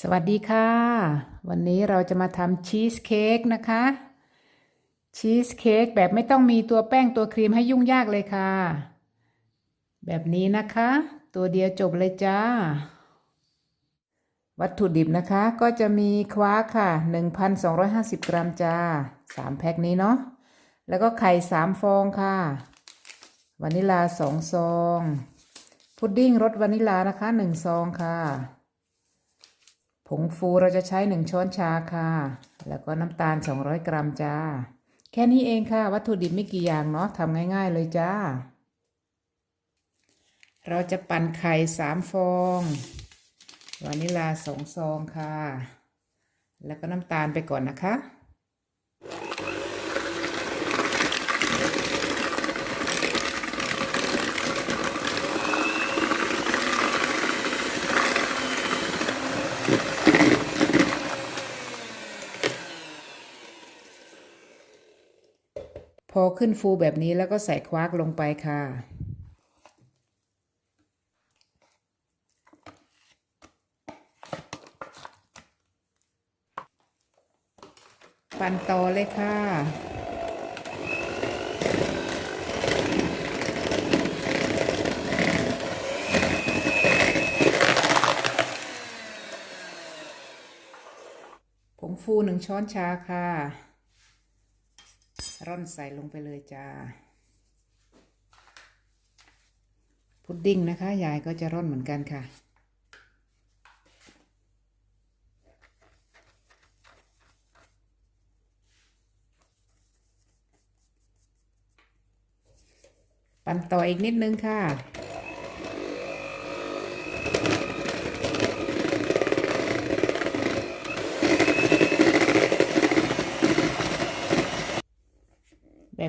สวัสดีค่ะ วันนี้เราจะมาทำชีสเค้กนะคะ ชีสเค้กแบบไม่ต้องมีตัวแป้งตัวครีมให้ยุ่งยากเลยค่ะ แบบนี้นะคะ ตัวเดียวจบเลยจ้า วัตถุดิบนะคะก็จะมีคว้าค่ะ 1,250 กรัมจ้า 3 แพ็คนี้เนาะแล้วก็ไข่ 3 ฟองค่ะ วานิลา 2 ซอง พุดดิ้งรสวานิลานะคะ 1 ซองค่ะ งฟูเราจะใช้1ช้อนชาค่ะ แล้วก็น้ำตาล 200 กรัมจ้า แค่นี้เองค่ะ วัตถุดิบไม่กี่อย่างเนาะทำง่าย ๆ เลยจ้า เราจะปั่นไข่3ฟอง วานิลา2ซองค่ะ แล้วก็น้ำตาลไปก่อนนะคะ พอขึ้นฟูแบบนี้แล้วก็ใส่ควักลงไปค่ะ ปั่นต่อเลยค่ะผงฟูหนึ่งช้อนชาค่ะ ร่อนใส่ลงไปเลยจ้า พุดดิ้งนะคะ ยายก็จะร่อนเหมือนกันค่ะ ปั่นต่ออีกนิดนึงค่ะ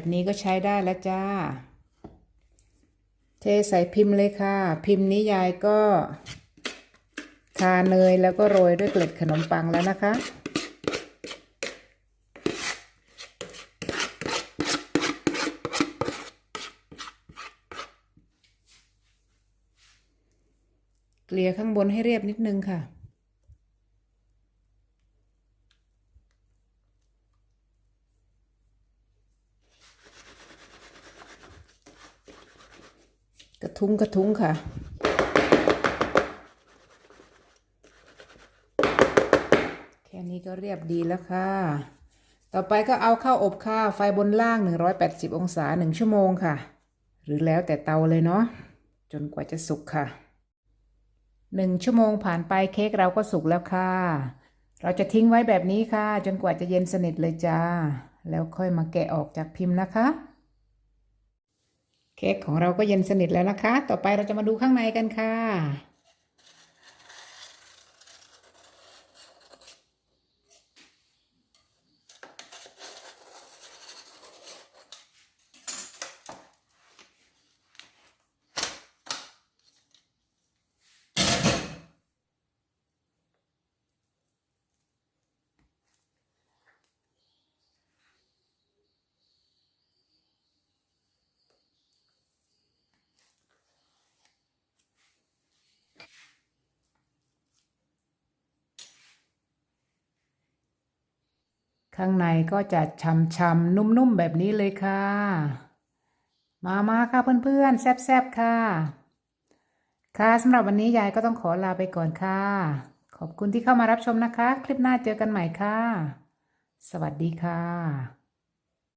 แบบนี้ก็ใช้ได้แล้วจ้า เทใส่พิมพ์เลยค่ะ พิมพ์นี้ยายก็ ทาเนยแล้วก็โรยด้วยเกล็ดขนมปังแล้วนะคะเกลี่ยข้างบนให้เรียบนิดนึงค่ะ กระทุ้งกระทุ้งค่ะ แค่นี้ก็เรียบดีแล้วค่ะ ต่อไปก็เอาเข้าอบข้าไฟบนล่าง 180 องศา 1 ชั่วโมงค่ะ หรือแล้วแต่เตาเลยเนาะ จนกว่าจะสุกค่ะ 1 ชั่วโมงผ่านไปเค้กเราก็สุกแล้วค่ะ เราจะทิ้งไว้แบบนี้ค่ะ จนกว่าจะเย็นสนิทเลยจ้า แล้วค่อยมาแกะออกจากพิมพ์นะคะ เค้กของเราก็เย็นสนิทแล้วนะคะ ต่อไปเราจะมาดูข้างในกันค่ะ ข้างในก็จะช่ำๆนุ่มๆแบบนี้เลยค่ะ มามาค่ะเพื่อนๆ แซ่บๆค่ะ ค่ะสำหรับวันนี้ยายก็ต้องขอลาไปก่อนค่ะ ขอบคุณที่เข้ามารับชมนะคะ คลิปหน้าเจอกันใหม่ค่ะ สวัสดีค่ะ